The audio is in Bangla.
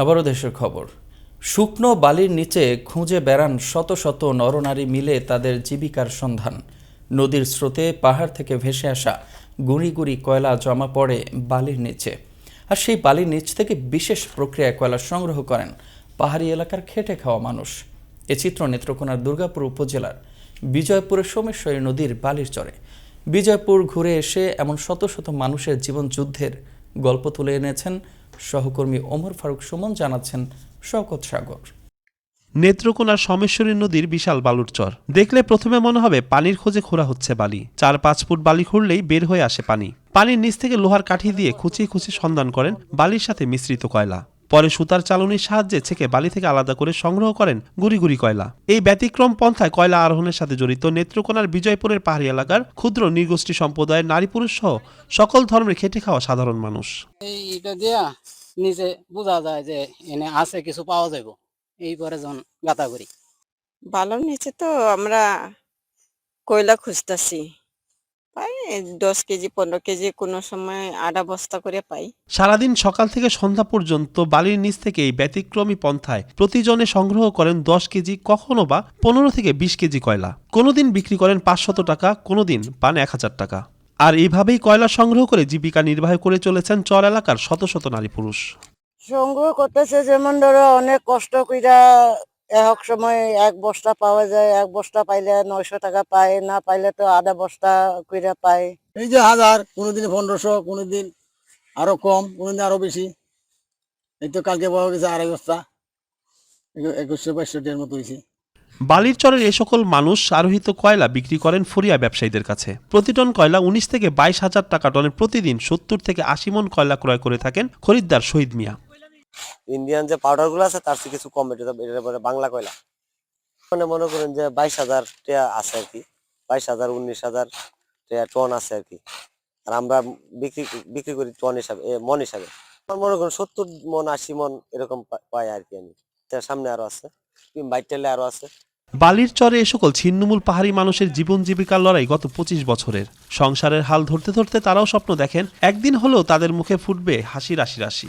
আবারও দেশের খবর। শুকনো বালির নিচে খুঁজে বেড়ান শত শত নরনারী মিলে তাদের জীবিকার সন্ধান। নদীর স্রোতে পাহাড় থেকে ভেসে আসা গুঁড়ি গুঁড়ি কয়লা জমা পড়ে বালির নিচে। আর সেই বালির নিচ থেকে বিশেষ প্রক্রিয়ায় কয়লা সংগ্রহ করেন পাহাড়ি এলাকার খেটে খাওয়া মানুষ। এ চিত্র নেত্রকোনার দুর্গাপুর উপজেলার বিজয়পুরের সোমেশ্বরী নদীর বালির চরে। বিজয়পুর ঘুরে এসে এমন শত শত মানুষের জীবন যুদ্ধের গল্প তুলে এনেছেন সহকর্মী ওমর ফারুক সুমন জানাচ্ছেন শওকত সাগর। নেত্রকোনার সমেশ্বরী নদীর বিশাল বালুর চর। দেখলে প্রথমে মনে হবে পানির খোঁজে খোঁড়া হচ্ছে বালি। চার পাঁচ ফুট বালি খুঁড়লেই বের হয়ে আসে পানি। পানির নিচ থেকে লোহার কাঠি দিয়ে খুঁচিয়ে খুঁচিয়ে সন্ধান করেন বালির সাথে মিশ্রিত কয়লা। পরে সুতার চালনির সাহায্যে ছেকে বালি থেকে আলাদা করে সংগ্রহ করেন গুড়ি গুড়ি কয়লা। এই ব্যতিক্রম পন্থায় কয়লা আরোহণের সাথে জড়িত নেত্রকোনার বিজয়পুরের পাহাড়ি এলাকার ক্ষুদ্র নৃগোষ্ঠী সম্প্রদায়ের নারী পুরুষ সহ সকল ধর্মের খেটে খাওয়া সাধারণ মানুষ। এই এটা দিয়া নিচে বোঝা যায় যে এনে আছে কিছু পাওয়া যাইব। এই পরে যখন গাতা করি। বালুর নিচে তো আমরা কয়লা খুঁজতেছি। পাই দশ কেজি পনেরো কেজি কোনো সময় আধা বস্তা করে পাই। সারাদিন সকাল থেকে সন্ধ্যা পর্যন্ত বালির নিচ থেকে এই ব্যতিক্রমী পন্থায় প্রতিজনে সংগ্রহ করেন দশ কেজি কখনো বা পনেরো থেকে বিশ কেজি কয়লা। কোনোদিন বিক্রি করেন পাঁচশত টাকা কোনোদিন পান এক হাজার টাকা। আর এইভাবেই কয়লা সংগ্রহ করে জীবিকা নির্বাহ করে চলেছেন চর এলাকার শত শত নারী পুরুষ। সংগ্রহ করতেছে যেমন ধরো অনেক কষ্ট কইরা এক সময় এক বস্তা পাওয়া যায় এক বস্তা পাইলে নয়শো টাকা পায় না পাইলে তো আধা বস্তা কইরা পায়। এই যে হাজার কোনোদিন পনেরোশো কোনোদিন আরও কম কোনোদিন আরও বেশি। এই তো কালকে পাওয়া গেছে আড়াই বস্তা একুশশো বাইশশো ডের মতো হয়েছে বালির চরের এ সকল মানুষ আরোহিত কয়লা বিক্রি করেন ফরিয়া ব্যবসায়ীদের কাছে। প্রতি টন কয়লা উনিশ থেকে বাইশ হাজার টাকা টনের প্রতিদিন সত্তর থেকে আশি মন কয়লা ক্রয় করে থাকেন খরিদ্দার শহীদ মিয়া। ইন্ডিয়ান যে পাউডারগুলো আছে, তার চেয়ে কিছু কম, এটা এটা বলে বাংলা কয়লা? মানে মনে করেন যে বাইশ হাজার আছে আর কি, বাইশ হাজার, উনিশ হাজার টন আছে আর কি। আর আমরা বিক্রি বিক্রি করি টন হিসাবে মন হিসাবে। মনে করেন সত্তর মন, আশি মন এরকম পাই আর কি আমি। সামনে আরও আছে বাইর টেলে আরও আছে। বালির চরে এ সকল ছিন্নমূল পাহাড়ি মানুষের জীবন জীবিকার লড়াই গত পঁচিশ বছরের। সংসারের হাল ধরতে ধরতে তারাও স্বপ্ন দেখেন, একদিন হলেও তাদের মুখে ফুটবে হাসি রাশি রাশি